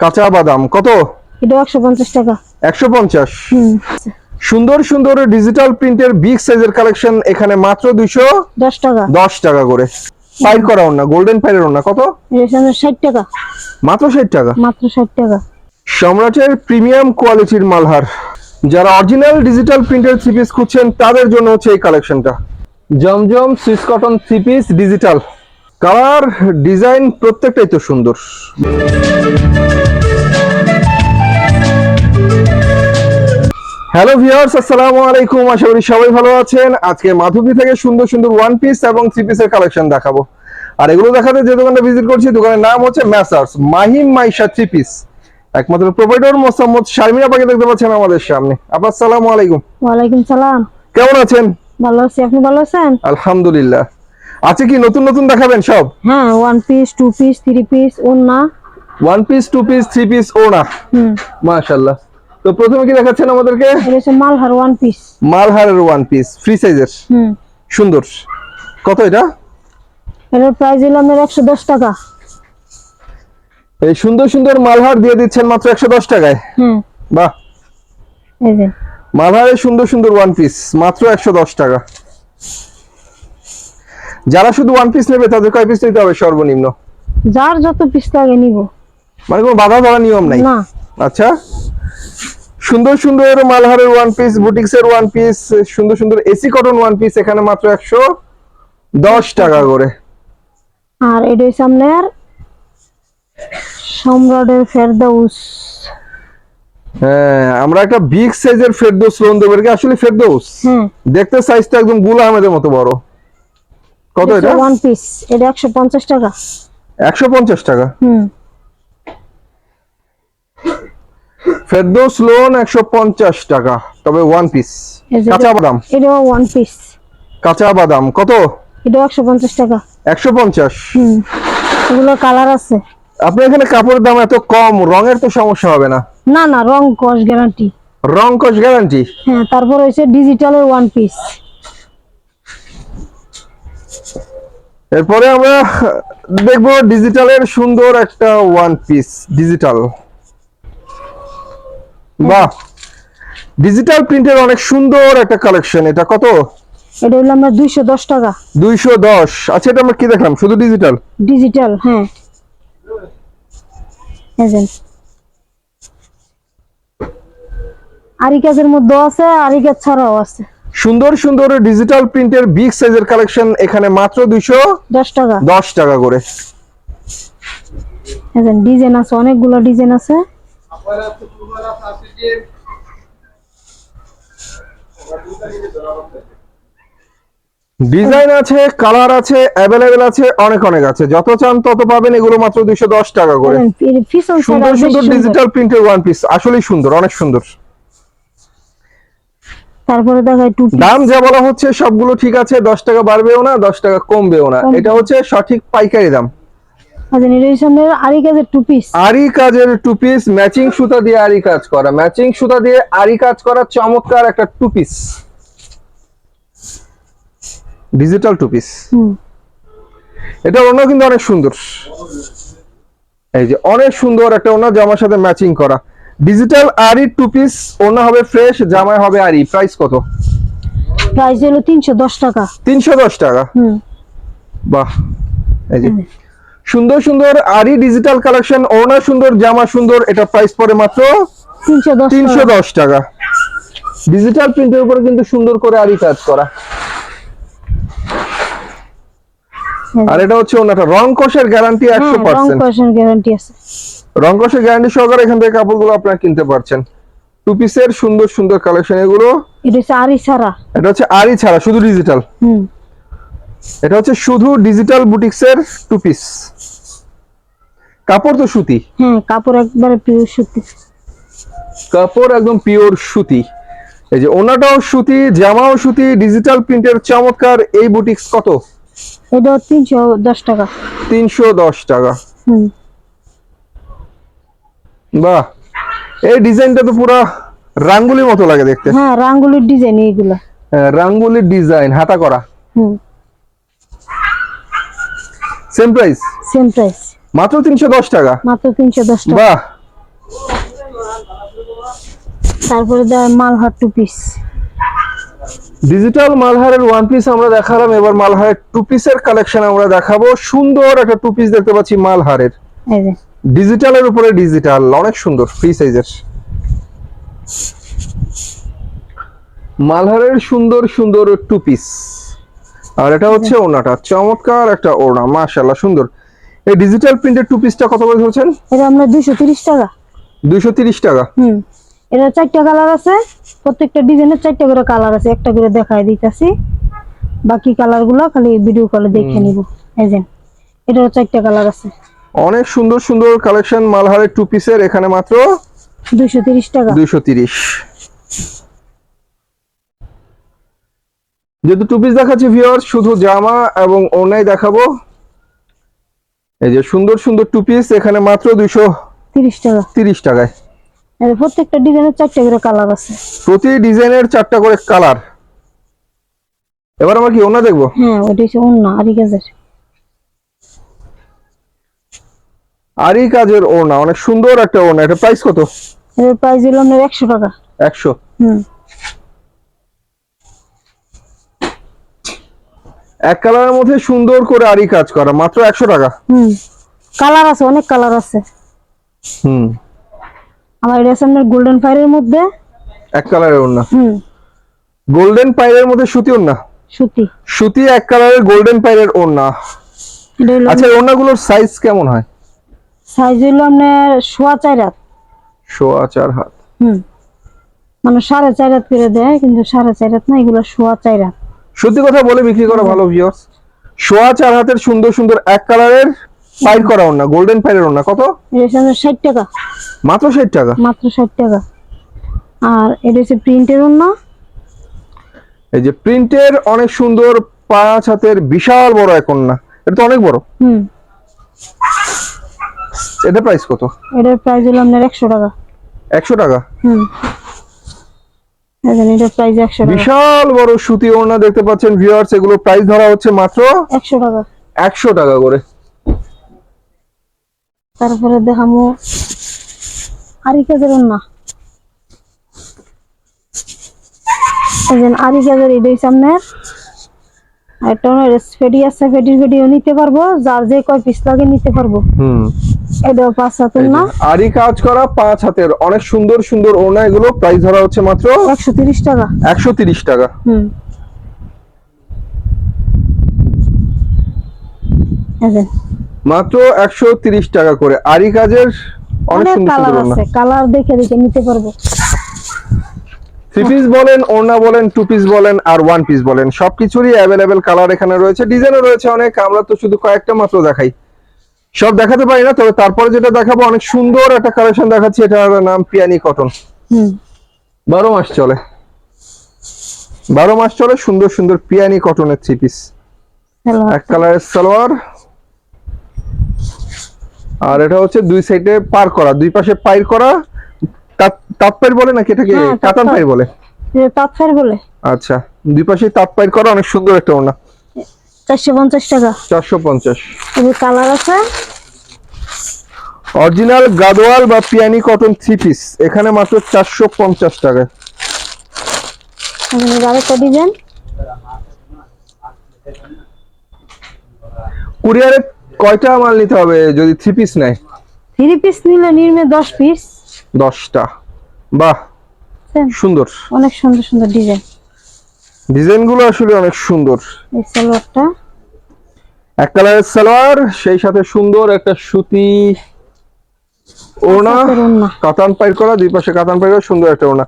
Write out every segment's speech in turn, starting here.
কাঁচা বাদাম কত? এটা একশো পঞ্চাশ টাকা। একশো পঞ্চাশ। হুম। সুন্দর সুন্দর ডিজিটাল প্রিন্টের বিগ সাইজের কালেকশন এখানে মাত্র দুইশো দশ টাকা। দশ টাকা করে। পাইর করা না গোল্ডেন পাইরের না কত? এর সামনে ষাট টাকা। মাত্র ষাট টাকা? মাত্র ষাট টাকা। সম্রাটের প্রিমিয়াম কোয়ালিটির মালহার। যারা অরিজিনাল ডিজিটাল প্রিন্টের থ্রি পিস খুঁজছেন তাদের জন্য হচ্ছে এই কালেকশনটা Zamzam Swiss cotton three piece digital colour design প্রত্যেকটাই তো সুন্দর। হ্যালো ভিউয়ার্স আসসালামু আলাইকুম। আশা করি সবাই ভালো আছেন। আজকে মাধবী থেকে সুন্দর সুন্দর ওয়ান পিস এবং থ্রি পিসের কালেকশন দেখাবো। আর এগুলো দেখাতে যে দোকানটা ভিজিট করছি দোকানের নাম হচ্ছে Messrs Mahim Maisha three piece একমাত্র প্রোভাইডার মোসাম্মদ শারমিনা পাকে দেখতে পাচ্ছেন আমাদের সামনে। আপনার সালামু আলাইকুম। ওয়ালাইকুম সালাম। কেমন আছেন? ভালো আছি আপনি ভালো আছেন? আলহামদুলিল্লাহ। আছে কি নতুন নতুন দেখাবেন সব? হ্যাঁ one piece two piece three piece ওন্না one piece two piece three piece ও না হুম। মাশাল্লাহ তো প্রথমে কি দেখাচ্ছেন আমাদেরকে? মালহার ওয়ান পিস মালহারের ওয়ান পিস ফ্রি সাইজের হুম। সুন্দর। কত এটা? এটার প্রাইস হলো আমার একশো দশ টাকা। এই সুন্দর সুন্দর মালহার দিয়ে দিচ্ছেন মাত্র একশো দশ টাকায়। হ্যাঁ বাহ। এই যে। মালহারের সুন্দর সুন্দর ওয়ান পিস মাত্র একশো দশ টাকা। যারা শুধু ওয়ান পিস নেবে তাদের কয় পিস নিতে হবে সর্বনিম্ন? যার যত পিস লাগে নিব। মানে কোনো বাধা ধরা নিয়ম নাই? না। আচ্ছা। সুন্দর সুন্দর মালহারের ওয়ান পিস বুটিক্স এর ওয়ান পিস সুন্দর সুন্দর এসি কটন ওয়ান পিস এখানে মাত্র একশো দশ টাকা করে। আর এটা হচ্ছে আপনার সম্রাটের ফেরদাউস হ্যাঁ আমরা একটা বিগ সাইজের ফেরদৌস লোন দেবো আসলে ফেরদৌস। হ্যাঁ। দেখতে সাইজটা একদম গুল আহমেদের মতো বড়। কত এটা? ওয়ান পিস এটা একশো পঞ্চাশ টাকা। একশো পঞ্চাশ টাকা? হুম। ফেরদৌস লোন একশো পঞ্চাশ টাকা তবে ওয়ান পিস কাঁচা বাদাম? এটাও ওয়ান পিস কাঁচা বাদাম কত? একশো পঞ্চাশ টাকা। একশো পঞ্চাশ? হুম। এগুলো কালার আছে। আপনার এখানে কাপড়ের দাম এত কম রঙের তো সমস্যা হবে না। না না রং কস গ্যারান্টি রং কস গ্যারান্টি হ্যাঁ তারপর হচ্ছে ডিজিটালের ওয়ান পিস এরপরে আমরা দেখব ডিজিটালের সুন্দর একটা ওয়ান পিস ডিজিটাল বাহ! ডিজিটাল প্রিন্টের অনেক সুন্দর একটা কালেকশন এটা কত? এটা হলো আমরা দুইশো দশ টাকা। দুইশো দশ। আচ্ছা এটা আমরা কি দেখলাম? শুধু ডিজিটাল ডিজিটাল হ্যাঁ। এজেন আরি কাজের মধ্যে আছে আরি কাজ ছাড়াও আছে। সুন্দর সুন্দর ডিজিটাল প্রিন্টের বিগ সাইজের কালেকশন এখানে মাত্র দুইশো দশ টাকা। দশ টাকা করে। ডিজাইন আছে অনেকগুলো ডিজাইন আছে। ডিজাইন আছে কালার আছে অ্যাভেলেবেল আছে অনেক অনেক আছে। যত চান তত পাবেন এগুলো মাত্র দুইশো দশ টাকা করে। সুন্দর সুন্দর। ডিজিটাল প্রিন্টের ওয়ান পিস আসলেই সুন্দর অনেক সুন্দর। তারপরে দেখায় টু দাম যা বলা হচ্ছে সবগুলো ঠিক আছে দশ টাকা বাড়বেও না দশ টাকা কমবেও না। এটা হচ্ছে সঠিক পাইকারি দাম। আরি কাজের টু পিস আরি কাজের টু পিস ম্যাচিং সুতা দিয়ে আরি কাজ করা। ম্যাচিং সুতা দিয়ে আরি কাজ করা চমৎকার একটা two piece digital two piece এটা অন্য কিন্তু অনেক সুন্দর। এই যে অনেক সুন্দর একটা ওনা জামার সাথে ম্যাচিং করা। ডিজিটাল আরি টু পিস ওনা হবে ফ্রেশ জামায় হবে আরি প্রাইস কত? প্রাইস হলো তিনশো দশ টাকা। তিনশো দশ টাকা? হুম। বাহ। এই যে। সুন্দর সুন্দর আরি ডিজিটাল কালেকশন ওনা সুন্দর জামা সুন্দর এটা প্রাইস পড়ে মাত্র তিনশো দশ তিনশো টাকা দশ টাকা। ডিজিটাল প্রিন্টের উপরে কিন্তু সুন্দর করে আরি কাজ করা। আর এটা হচ্ছে ওনাটা রং কষের গ্যারান্টি একশো হ্যাঁ রং পার্সেন্ট কয়েশন গ্যারান্টি আছে। রং গ্যারান্টি সহকারে এখান থেকে কাপড়গুলো আপনারা কিনতে পারছেন। টু পিসের সুন্দর সুন্দর কালেকশন এগুলো। এটা হচ্ছে আরি ছাড়া। এটা হচ্ছে আরি ছাড়া শুধু ডিজিটাল হুম। এটা হচ্ছে শুধু ডিজিটাল বুটিক্সের টু পিস কাপড় তো সুতি। হুম কাপড় একবারে পিওর সুতি। কাপড় একদম পিওর সুতি। এই যে ওনাটাও সুতি জামাও সুতি ডিজিটাল প্রিন্টের চমৎকার এই বুটিক্স কত? এটা তিনশো দশ টাকা। তিনশো দশ টাকা। হুম। বাহ এই ডিজাইনটা তো পুরো রাঙ্গুলির মতো লাগে দেখতে। হ্যাঁ রাঙ্গুলির ডিজাইন এইগুলা। হ্যাঁ, রাঙ্গুলির ডিজাইন হাতা করা। হুম। সেম প্রাইস সেম প্রাইস মাত্র তিনশো দশ টাকা। মাত্র তিনশো দশ টাকা। বাহ। তারপরে দেয় মালহার টু পিস ডিজিটাল মালহারের ওয়ান পিস আমরা দেখালাম এবার মালহারের টু পিসের কালেকশন আমরা দেখাবো। সুন্দর একটা টু পিস দেখতে পাচ্ছি মালহারের। এই ডিজিটালের উপরে ডিজিটাল অনেক সুন্দর ফ্রি সাইজের মালহারের সুন্দর সুন্দর টু পিস আর এটা হচ্ছে ওড়নাটা চমৎকার একটা ওড়না মাশাআল্লাহ সুন্দর। এই ডিজিটাল প্রিন্টের টু পিসটা কত করে ধরছেন? এটা আমরা দুইশো তিরিশ টাকা। দুইশো তিরিশ টাকা। হুম এটা চারটা কালার আছে প্রত্যেকটা ডিজাইনের চারটা করে কালার আছে একটা করে দেখাই দিতেছি। বাকি কালারগুলো খালি ভিডিও কলে দেখে নিব এই যে এটারও চারটা কালার আছে। অনেক সুন্দর সুন্দর কালেকশন মালহারের টু পিসের এখানে মাত্র দুইশো তিরিশ টাকা। দুইশো তিরিশ। যেহেতু টু পিস দেখাচ্ছি ভিওর শুধু জামা এবং ওনাই দেখাবো। এই যে সুন্দর সুন্দর টু পিস এখানে মাত্র দুইশো তিরিশ টাকা। তিরিশ টাকায়। এই প্রত্যেকটা ডিজাইনের চারটা করে কালার আছে। প্রতি ডিজাইনের চারটা করে কালার। এবার আমরা কি ওনা দেখব? হ্যাঁ ওইটা হচ্ছে অন্য আরি আরই কাজের ওনা অনেক সুন্দর একটা ওনা এটা প্রাইস কত? এটার প্রাইস হলো আপনার একশো টাকা। একশো? হুম। এক কালারের মধ্যে সুন্দর করে আরই কাজ করা মাত্র একশো টাকা? হুম। কালার আছে অনেক কালার আছে। হুম। আমার এটা আপনার গোল্ডেন ফায়ারের মধ্যে। এক কালারের ওনা হুম। গোল্ডেন পাইরের মধ্যে সুতি ওনা সুতি। সুতি এক কালারের গোল্ডেন পাইরের ওড়না। আচ্ছা ওড়নাগুলোর সাইজ কেমন হয়? সাইজ হলো আপনার সোয়া চার হাত। সোয়া চার হাত। হুম। মানে সাড়ে চার হাত করে দেয় কিন্তু সাড়ে চার হাত না এগুলো সোয়া চার হাত। সত্যি কথা বলে বিক্রি করা ভালো ভিউয়ার্স সোয়া চার হাতের সুন্দর সুন্দর এক কালারের পাইর করা ওড়না গোল্ডেন পাইরের ওড়না। কত? এটা হচ্ছে আপনার ষাট টাকা। মাত্র ষাট টাকা? মাত্র ষাট টাকা। আর এটা হচ্ছে প্রিন্টের অন্য এই যে প্রিন্টের অনেক সুন্দর পাঁচ হাতের বিশাল বড় এক ওড়না। এটা তো অনেক বড়। হুম। এটা প্রাইস কত? এটার প্রাইস হলো আপনার একশো টাকা। একশো টাকা? হুম। এটার প্রাইস একশো টাকা। বিশাল বড় সুতি ওড়না দেখতে পাচ্ছেন ভিউয়ার্স এগুলো প্রাইস ধরা হচ্ছে মাত্র একশো টাকা। একশো টাকা করে। তারপরে দেখামো আরি কাজের অন্য এই যে আরি কাজের এটা হচ্ছে আপনার ফেডি আছে ফেডির ফেডিও নিতে পারব যার যে কয় পিস লাগে নিতে পারব। হুম। এটাও পাঁচ হাতের না? আরই কাজ করা পাঁচ হাতের। অনেক সুন্দর সুন্দর ওড়না এগুলো। প্রাইস ধরা হচ্ছে মাত্র একশো তিরিশ টাকা। একশো তিরিশ টাকা। হুম। মাত্র একশো তিরিশ টাকা করে। আরি কাজের অনেক অনেক সুন্দর কালার আছে। কালার দেখে দেখে নিতে পারব। থ্রি পিস বলেন ওড়না বলেন টু পিস বলেন আর ওয়ান পিস বলেন। সবকিছুরই অ্যাভেলেবেল কালার এখানে রয়েছে। ডিজাইনও রয়েছে অনেক। আমরা তো শুধু কয়েকটা মাত্র দেখাই। সব দেখাতে পারি না তবে তারপরে যেটা দেখাবো অনেক সুন্দর একটা কালেকশন দেখাচ্ছি এটার নাম পিয়ানি কটন বারো মাস চলে। বারো মাস চলে সুন্দর সুন্দর পিয়ানি কটনের থ্রি পিস এক কালারের সালোয়ার। আর এটা হচ্ছে দুই সাইডে পার করা দুই পাশে পাইর করা। তাঁত- তাঁত পাইর বলে নাকি এটাকে? হ্যাঁ, কাতান পাইর। বলে। তাঁত ফের বলে। আচ্ছা দুই পাশে তাঁত পাইর করা অনেক সুন্দর একটা ওনা চারশো পঞ্চাশ টাকা। চারশো পঞ্চাশ। এই কালার আছে? অরিজিনাল গাদোয়াল বা পিয়ানি কটন থ্রি পিস। এখানে মাত্র চারশো পঞ্চাশ টাকায় এখানে আরেকটা ডিজাইন কুরিয়ারে কয়টা মাল নিতে হবে যদি থ্রি পিস নেয়? থ্রি পিস নিলে নির্মে দশ পিস। দশটা। বাহ সুন্দর। অনেক সুন্দর সুন্দর ডিজাইন ডিজাইনগুলো আসলে অনেক সুন্দর। সালোয়ারটা। এক কালারের সালোয়ার সেই সাথে সুন্দর একটা সুতি ওনা ওড়না। কাতান পাইর করা দুই পাশে কাতান পাইর করা সুন্দর একটা ওনা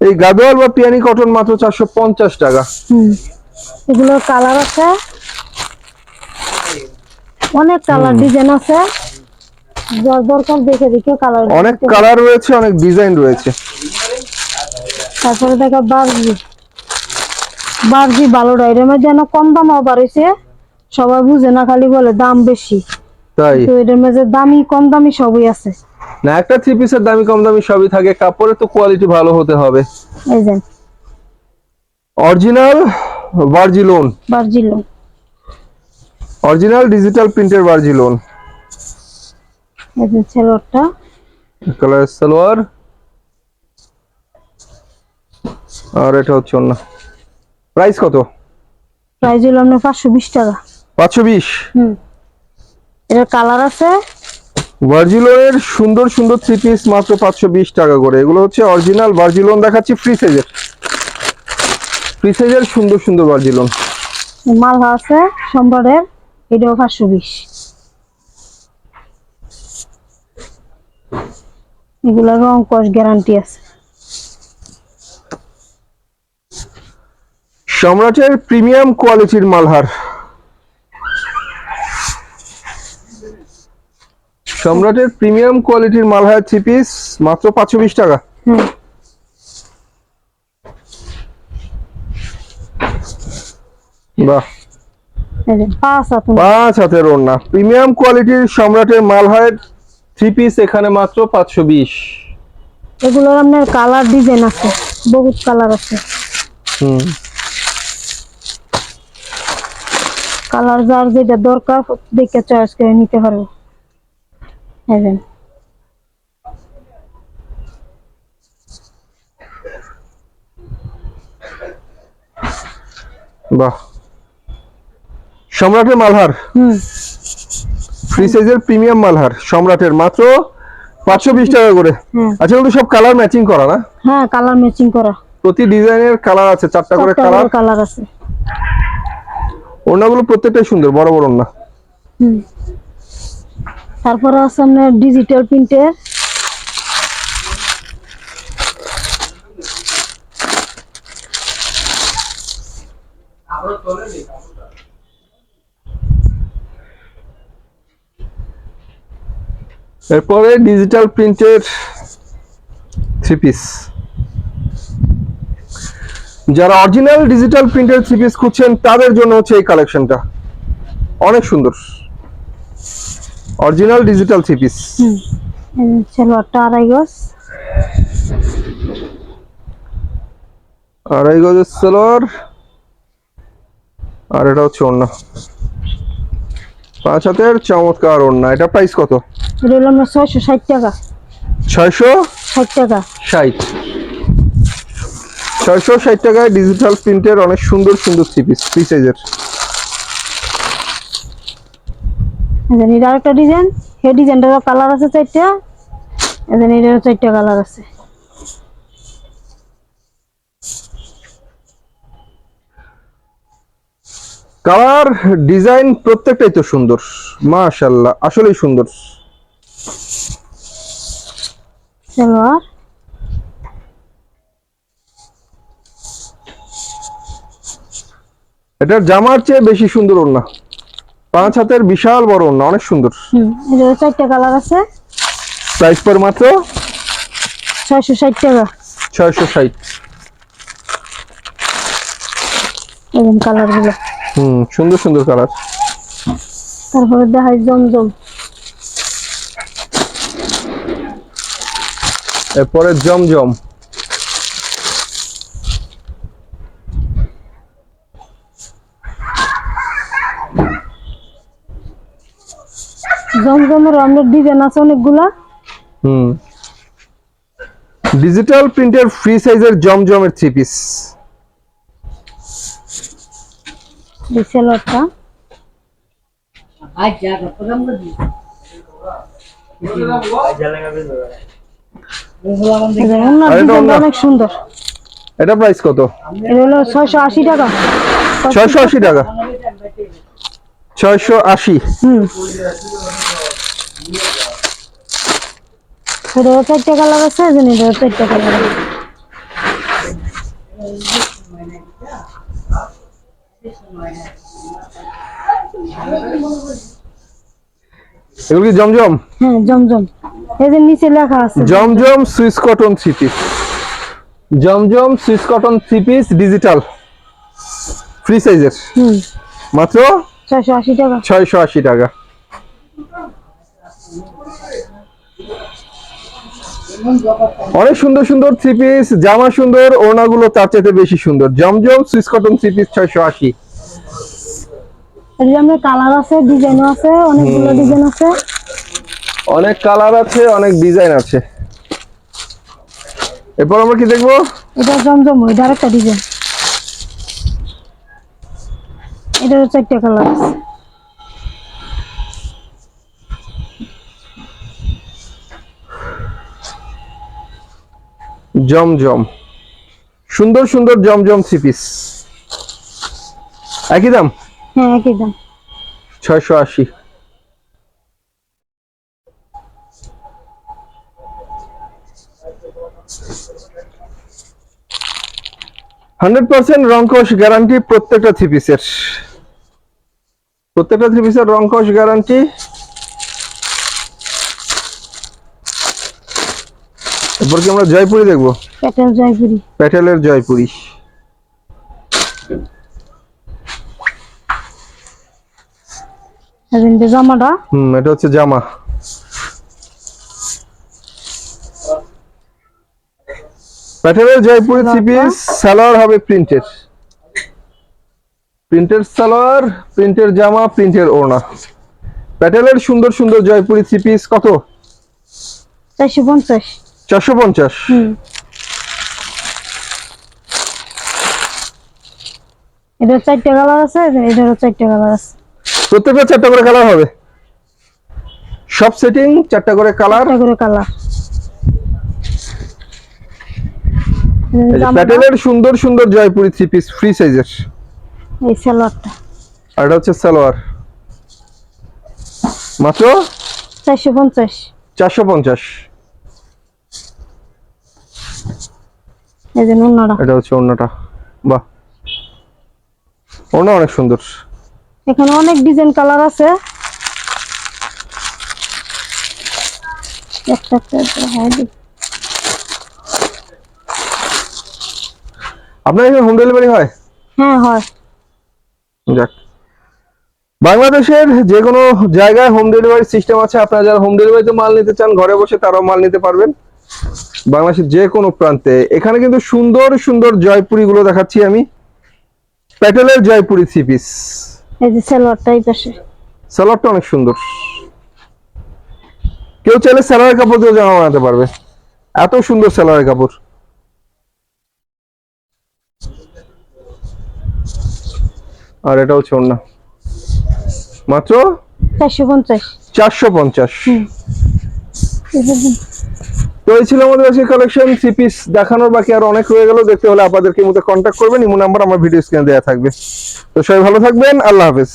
এই গাদোয়াল বা পিয়ানি কটন মাত্র চারশো পঞ্চাশ টাকা। হুম। এগুলোর কালার আছে। অনেক কালার ডিজাইন আছে। দরকার দেখে দেখে কালার অনেক কালার রয়েছে অনেক ডিজাইন রয়েছে। তারপরে দেখা বারজি ভালোটা এর মধ্যে যেন কম দাম হয়েছে সবাই বুঝে না খালি বলে দাম বেশি। তাই? তো এটার মধ্যে দামি কম দামি সবই আছে। না একটা থ্রি পিসের দামি কম দামি সবই থাকে কাপড়ের তো কোয়ালিটি ভালো হতে হবে। এই যে। অরিজিনাল ভার্জিলোন বারজিলো অরিজিনাল ডিজিটাল প্রিন্টের ভার্জিলোন এই যে ছেলেটা কালার সালোয়ার। আর এটা হচ্ছে অন্য। প্রাইস কত? প্রাইস হলো আপনার পাঁচশো বিশ টাকা। পাঁচশো বিশ? হুম। এটার কালার আছে? ভার্জিলনের সুন্দর সুন্দর থ্রি পিস মাত্র পাঁচশো বিশ টাকা করে। এগুলো হচ্ছে অরিজিনাল ভার্জিলন দেখাচ্ছি ফ্রি সাইজের ফ্রি সাইজের সুন্দর সুন্দর ভার্জিলন মালহা আছে সম্রাটের এটাও পাঁচশো বিশ। এগুলা রং কস গ্যারান্টি আছে। সম্রাটের প্রিমিয়াম কোয়ালিটির মালহার। সম্রাটের প্রিমিয়াম কোয়ালিটির মালহার থ্রি পিস মাত্র পাঁচশো বিশ টাকা। বাহ। পাঁচ হাতের ওড়না। প্রিমিয়াম কোয়ালিটির সম্রাটের মালহার থ্রি পিস এখানে মাত্র পাঁচশো বিশ। এগুলোর আপনার কালার ডিজাইন আছে বহুত কালার আছে। হুম। কালার যার যেটা দরকার দেখে চয়েস করে নিতে পারব। এই বাহ। সম্রাটের মালহার। হুম। ফ্রি সাইজের প্রিমিয়াম মালহার। সম্রাটের মাত্র পাঁচশো বিশ টাকা করে। হ্যাঁ আচ্ছা কিন্তু সব কালার ম্যাচিং করা না? হ্যাঁ কালার ম্যাচিং করা। প্রতি ডিজাইনের কালার আছে চারটা করে কালার কালার আছে। ওড়নাগুলো প্রত্যেকটাই সুন্দর বড় বড় ওড়না। তারপরে আছে আপনার ডিজিটাল প্রিন্টের এরপরে ডিজিটাল প্রিন্টের থ্রি পিস যারা অরিজিনাল ডিজিটাল প্রিন্টের থ্রি পিস খুঁজছেন তাদের জন্য হচ্ছে এই কালেকশনটা অনেক সুন্দর। অরিজিনাল ডিজিটাল থ্রি পিস সালোয়ারটা আড়াই গজ। আড়াই গজের আর এটা হচ্ছে ওড়না। পাঁচ হাতের চমৎকার ওড়না। এটা প্রাইস কত? এটা হলো ছয়শো ষাট টাকা। ছয়শো ষাট টাকা। ষাট। ছয়শো ষাট টাকায় ডিজিটাল প্রিন্টের অনেক সুন্দর সুন্দর থ্রি পিস ফ্রি সাইজের এই এটা আরেকটা ডিজাইন সেই ডিজাইনটারও কালার আছে চারটা। যে এটারও চারটা কালার আছে। কালার ডিজাইন প্রত্যেকটাই তো সুন্দর। মাশাল্লাহ আসলেই সুন্দর। সালোয়ার। এটার জামার চেয়ে বেশি সুন্দর ওড়না। পাঁচ হাতের বিশাল বড় ওড়না অনেক সুন্দর। চারটা কালার আছে। প্রাইস পর মাত্র? ছয়শো ষাট টাকা। ছয়শো ষাট। এই কালারগুলো। হুম সুন্দর সুন্দর কালার। তারপরে দেখাই জমজম। এরপরে জমজম। জমজমের আপনার ডিজাইন আছে অনেকগুলা। হুম। ডিজিটাল প্রিন্টের ফ্রি সাইজের জমজমের থ্রি পিস যে ওনার? অনেক সুন্দর। এটা প্রাইস কত? এটা হলো ছয়শো আশি টাকা। ছয়শো আশি টাকা। ছয়শো আশি। হুম। এটারও চারটা কালার আছে এই যে এটারও চারটা কালার আছে। এগুলো কি জমজম? হ্যাঁ জমজম। এই যে নিচে লেখা আছে। Zamzam Swiss cotton three piece. Zamzam Swiss cotton three piece digital. Free সাইজের। হুম। মাত্র? ছয়শো আশি টাকা। ছয়শো আশি টাকা। অনেক সুন্দর সুন্দর থ্রি পিস জামা সুন্দর ওড়নাগুলো তার চাইতে বেশি সুন্দর। Zamzam Swiss cotton three piece ছয়শো আশি। এই কালার আছে ডিজাইনও আছে অনেকগুলো ডিজাইন আছে। অনেক কালার আছে অনেক ডিজাইন আছে। এরপর আমরা কি দেখব? এটা জমজম এটা আরেকটা ডিজাইন এটারও চারটা কালার আছে। জমজম। সুন্দর সুন্দর জমজম থ্রি পিস একই দাম? হ্যাঁ একই দাম। ছয়শো আশি। হান্ড্রেড পার্সেন্ট রংকশ গ্যারান্টি প্রত্যেকটা থ্রি পিসের প্রত্যেকটা থ্রি পিসের রংকশ গ্যারান্টি এরপর কি আমরা জয়পুরি দেখব? প্যাটেল জয়পুরি প্যাটেলের জয়পুরি জামাটা? হুম এটা হচ্ছে জামা। প্যাটেলের জয়পুরি থ্রি পিস সালোয়ার হবে প্রিন্টের। প্রিন্টের সালোয়ার প্রিন্টের জামা প্রিন্টের ওড়না। প্যাটেলের সুন্দর সুন্দর জয়পুরি থ্রি পিস কত? চারশো পঞ্চাশ। চারশো পঞ্চাশ। এটার চারটা কালার আছে এটারও চারটা কালার আছে। প্রত্যেকটা চারটা করে কালার হবে। সব সেটিং চারটা করে কালার। করে কালার। প্যাটেলের সুন্দর সুন্দর জয়পুরি থ্রি পিস ফ্রি সাইজের এই সালোয়ারটা। আর এটা হচ্ছে সালোয়ার। মাত্র? চারশো পঞ্চাশ। চারশো পঞ্চাশ। এই যে অন্যটা এটা হচ্ছে অন্যটা বাহ। অন্য অনেক সুন্দর। এখানে অনেক ডিজাইন কালার আছে। একটা একটা দেখাই আপনার এখানে হোম ডেলিভারি হয়? হ্যাঁ হয়। যাক। বাংলাদেশের যে কোনো জায়গায় হোম ডেলিভারি সিস্টেম আছে। আপনারা যারা হোম ডেলিভারিতে মাল নিতে চান ঘরে বসে তারাও মাল নিতে পারবেন। বাংলাদেশের যে কোনো প্রান্তে। এখানে কিন্তু সুন্দর সুন্দর জয়পুরি গুলো দেখাচ্ছি আমি। প্যাটেলের জয়পুরি থ্রি পিস। এই যে সালোয়ারটা এই পাশে। সালোয়ারটা অনেক সুন্দর। কেউ চাইলে সালোয়ারের কাপড় দিয়ে জামা বানাতে পারবে। এত সুন্দর সালোয়ারের কাপড়। আর এটা হচ্ছে অন্য মাত্র চারশো পঞ্চাশ। চারশো পঞ্চাশ। তো এই ছিল আমাদের আজকে কালেকশন থ্রি পিস দেখানোর বাকি আর অনেক হয়ে গেল। দেখতে হলে আপনাদেরকে মধ্যে কন্ট্যাক্ট করবেন। ইমো নাম্বার আমার ভিডিও স্ক্রিনে দেওয়া থাকবে। তো সবাই ভালো থাকবেন। আল্লাহ হাফেজ।